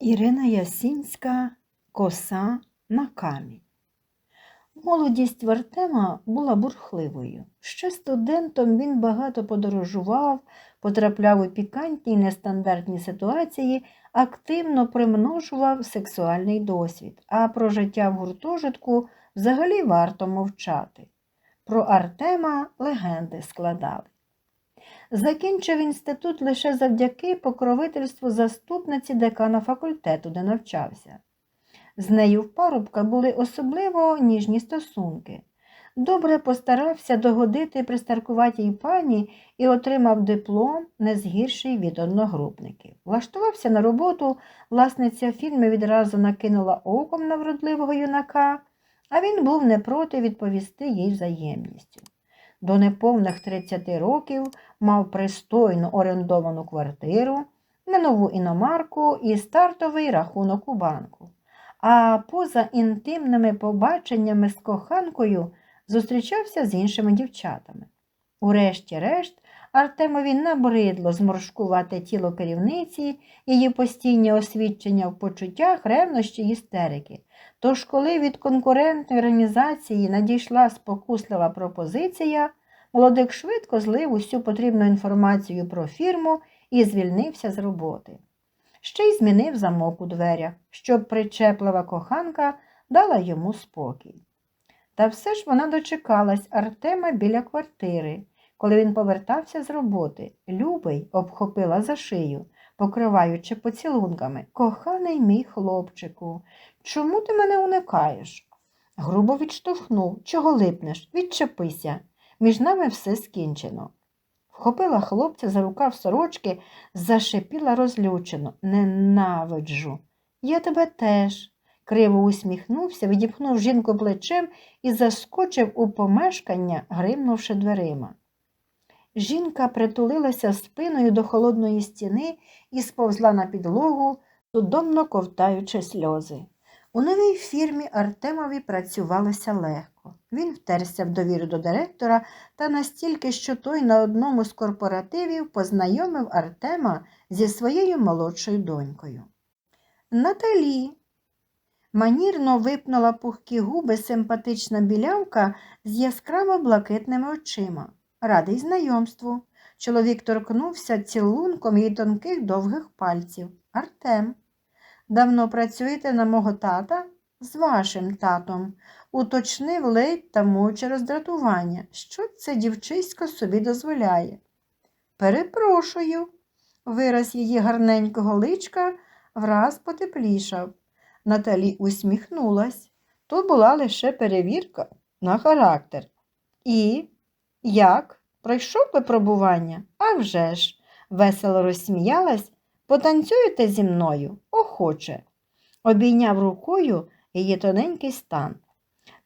Ірина Ясінська Коса на камінь. Молодість Вартема була бурхливою. Ще студентом він багато подорожував, потрапляв у пікантні й нестандартні ситуації, активно примножував сексуальний досвід, а про життя в гуртожитку взагалі варто мовчати. Про Артема легенди складали. Закінчив інститут лише завдяки покровительству заступниці декана факультету, де навчався. З нею в парубка були особливо ніжні стосунки. Добре постарався догодити пристаркуватій пані і отримав диплом не згірший від одногрупників. Влаштувався на роботу, власниця фільму відразу накинула оком на вродливого юнака, а він був не проти відповісти їй взаємністю. До неповних 30 років мав пристойну орендовану квартиру, не нову іномарку і стартовий рахунок у банку. А поза інтимними побаченнями з коханкою зустрічався з іншими дівчатами. Урешті-решт, Артемові набридло зморшкувати тіло керівниці, її постійні освідчення в почуттях, ревнощі істерики. Тож, коли від конкурентної організації надійшла спокуслива пропозиція, молодик швидко злив усю потрібну інформацію про фірму і звільнився з роботи. Ще й змінив замок у дверях, щоб причеплива коханка дала йому спокій. Та все ж вона дочекалась Артема біля квартири, коли він повертався з роботи. Любий обхопила за шию, покриваючи поцілунками. Коханий мій хлопчику, чому ти мене уникаєш? Грубо відштовхнув. Чого липнеш? Відчепися. Між нами все скінчено. Вхопила хлопця за рукав сорочки, зашипіла розлючено. Ненавиджу. Я тебе теж. Криво усміхнувся, відіпхнув жінку плечем і заскочив у помешкання, гримнувши дверима. Жінка притулилася спиною до холодної стіни і сповзла на підлогу, судомно ковтаючи сльози. У новій фірмі Артемові працювалося легко. Він втерся в довіру до директора та настільки, що той на одному з корпоративів познайомив Артема зі своєю молодшою донькою. Наталі. Манірно випнула пухкі губи симпатична білявка з яскраво блакитними очима. Радий знайомству. Чоловік торкнувся цілунком її тонких довгих пальців. Артем. Давно працюєте на мого тата? З вашим татом, уточнив ледь тамуючи роздратування. Що це дівчисько собі дозволяє? Перепрошую. Вираз її гарненького личка враз потеплішав. Наталі усміхнулась. То була лише перевірка на характер. І як? Пройшов випробування? А вже ж, весело розсміялась. Потанцюєте зі мною? Охоче. Обійняв рукою її тоненький стан.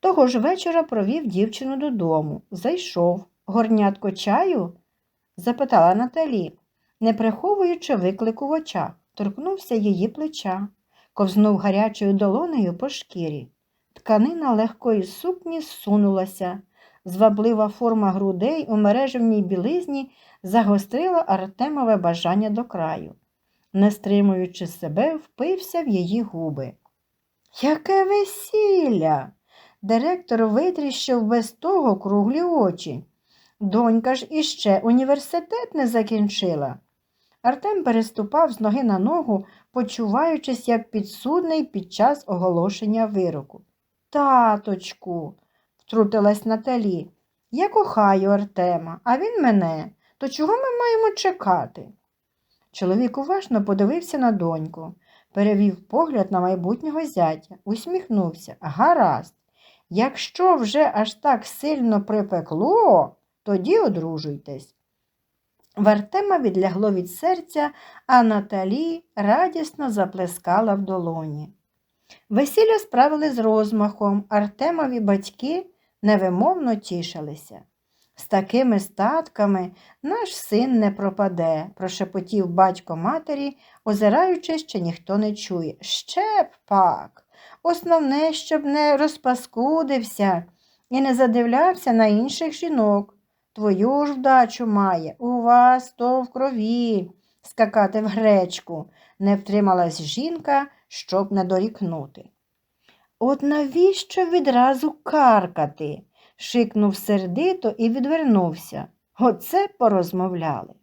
Того ж вечора провів дівчину додому. Зайшов. Горнятко чаю? запитала Наталі, не приховуючи виклику в очах, торкнувся її плеча, ковзнув гарячою долонею по шкірі. Тканина легкої сукні зсунулася. Зваблива форма грудей у мережевній білизні загострила Артемове бажання до краю. Не стримуючи себе, впився в її губи. Яке весілля! Директор витріщив без того круглі очі. Донька ж іще університет не закінчила. Артем переступав з ноги на ногу, почуваючись як підсудний під час оголошення вироку. Таточку, втрутилась Наталі, я кохаю Артема, а він мене. То чого ми маємо чекати? Чоловік уважно подивився на доньку, перевів погляд на майбутнього зятя, усміхнувся. Гаразд, якщо вже аж так сильно припекло, тоді одружуйтесь. В Артема відлягло від серця, а Наталі радісно заплескала в долоні. Весілля справили з розмахом, Артемові батьки невимовно тішилися. З такими статками наш син не пропаде, прошепотів батько матері, озираючись, що ніхто не чує. Ще б пак. Основне, щоб не розпаскудився і не задивлявся на інших жінок. Твою ж вдачу має, у вас то в крові. скакати в гречку, не втрималась жінка, щоб не дорікнути. От навіщо відразу каркати? шикнув сердито і відвернувся. Оце порозмовляли.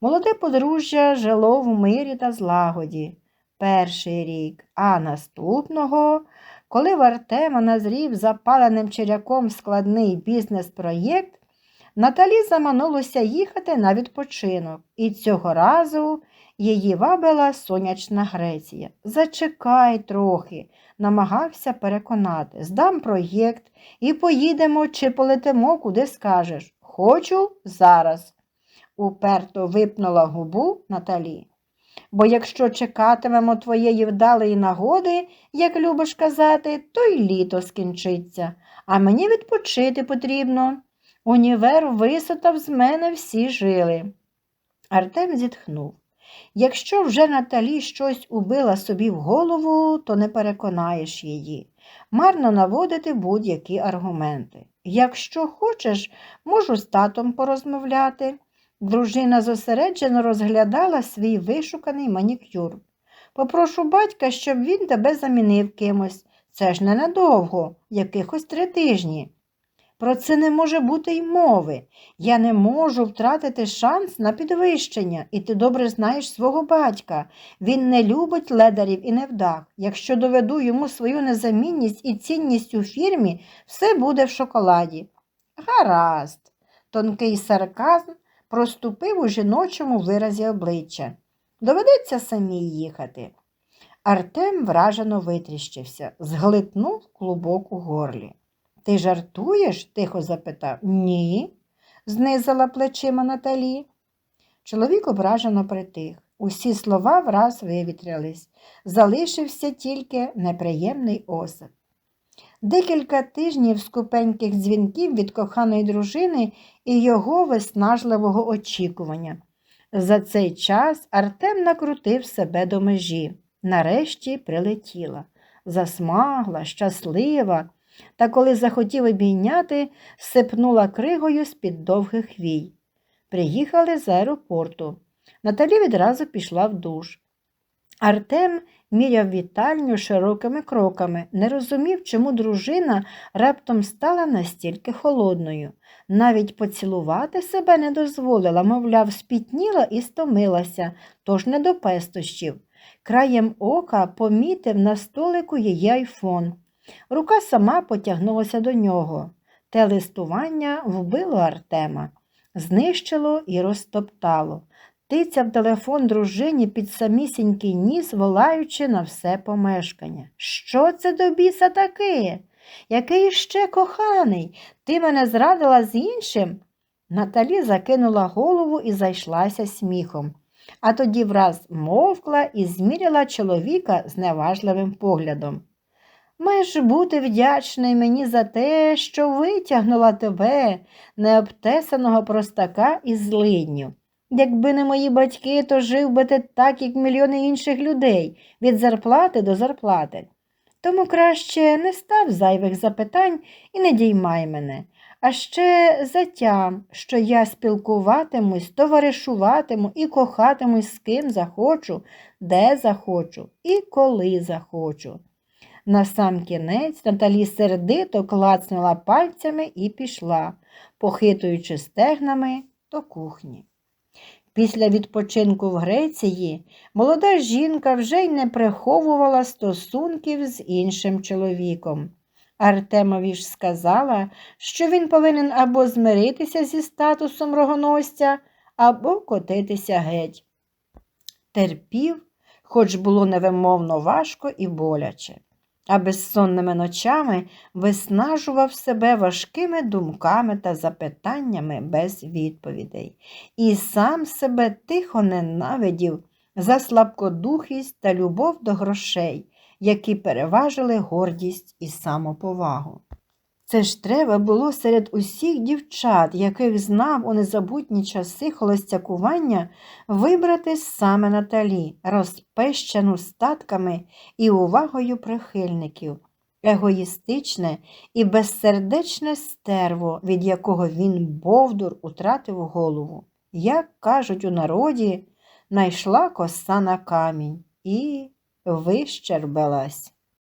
Молоде подружжя жило в мирі та злагоді перший рік, а наступного, коли в Артема назрів запаленим черяком складний бізнес-проєкт, Наталі заманулося їхати на відпочинок, і цього разу її вабила сонячна Греція. Зачекай трохи, намагався переконати. Здам проєкт і поїдемо чи полетимо, куди скажеш. Хочу зараз, уперто випнула губу Наталі. Бо якщо чекатимемо твоєї вдалої нагоди, як любиш казати, то й літо скінчиться, а мені відпочити потрібно. Універ висотав з мене всі жили. Артем зітхнув. Якщо вже Наталі щось убила собі в голову, то не переконаєш її. Марно наводити будь-які аргументи. Якщо хочеш, можу з татом порозмовляти. Дружина зосереджено розглядала свій вишуканий манікюр. Попрошу батька, щоб він тебе замінив кимось. Це ж ненадовго, якихось три тижні. Про це не може бути й мови. Я не можу втратити шанс на підвищення, і ти добре знаєш свого батька. Він не любить ледарів і невдах. Якщо доведу йому свою незамінність і цінність у фірмі, все буде в шоколаді. Гаразд, тонкий сарказм проступив у жіночому виразі обличчя. Доведеться самій їхати. Артем вражено витріщився, зглитнув клубок у горлі. Ти жартуєш? тихо запитав. Ні, знизила плечима Наталі. Чоловік ображено притих. Усі слова враз вивітрялись. Залишився тільки неприємний осад. Декілька тижнів скупеньких дзвінків від коханої дружини і його виснажливого очікування. За цей час Артем накрутив себе до межі. Нарешті прилетіла. Засмагла, щаслива, та коли захотів обійняти, сипнула кригою з-під довгих вій. Приїхали з аеропорту. Наталі відразу пішла в душ. Артем міряв вітальню широкими кроками, не розумів, чому дружина раптом стала настільки холодною. Навіть поцілувати себе не дозволила, мовляв, спітніла і стомилася, тож не до пестощів. Краєм ока помітив на столику її айфон. Рука сама потягнулася до нього. Те листування вбило Артема, знищило і розтоптало. Тицяв телефон дружині під самісінький ніс, волаючи на все помешкання. Що це до біса таке? Який ще коханий? Ти мене зрадила з іншим? Наталі закинула голову і зайшлася сміхом, а тоді враз мовкла і зміряла чоловіка з неважливим поглядом. Маєш бути вдячний мені за те, що витягнула тебе, необтесаного простака із злидню. Якби не мої батьки, то жив би ти так, як мільйони інших людей, від зарплати до зарплати. Тому краще не став зайвих запитань і не діймай мене, а ще затям, що я спілкуватимусь, товаришуватиму і кохатимусь з ким захочу, де захочу і коли захочу. Насамкінець Наталі сердито клацнула пальцями і пішла, похитуючи стегнами до кухні. Після відпочинку в Греції молода жінка вже й не приховувала стосунків з іншим чоловіком. Артемові ж сказала, що він повинен або змиритися зі статусом рогоносця, або котитися геть. Терпів, хоч було невимовно важко і боляче а безсонними ночами виснажував себе важкими думками та запитаннями без відповідей, і сам себе тихо ненавидів за слабкодухість та любов до грошей, які переважили гордість і самоповагу. Це ж треба було серед усіх дівчат, яких знав у незабутні часи холостякування, вибрати саме Наталі, розпещену статками і увагою прихильників, егоїстичне і безсердечне стерво, від якого він Бовдур утратив голову. Як кажуть у народі, найшла коса на камінь і вищербилась.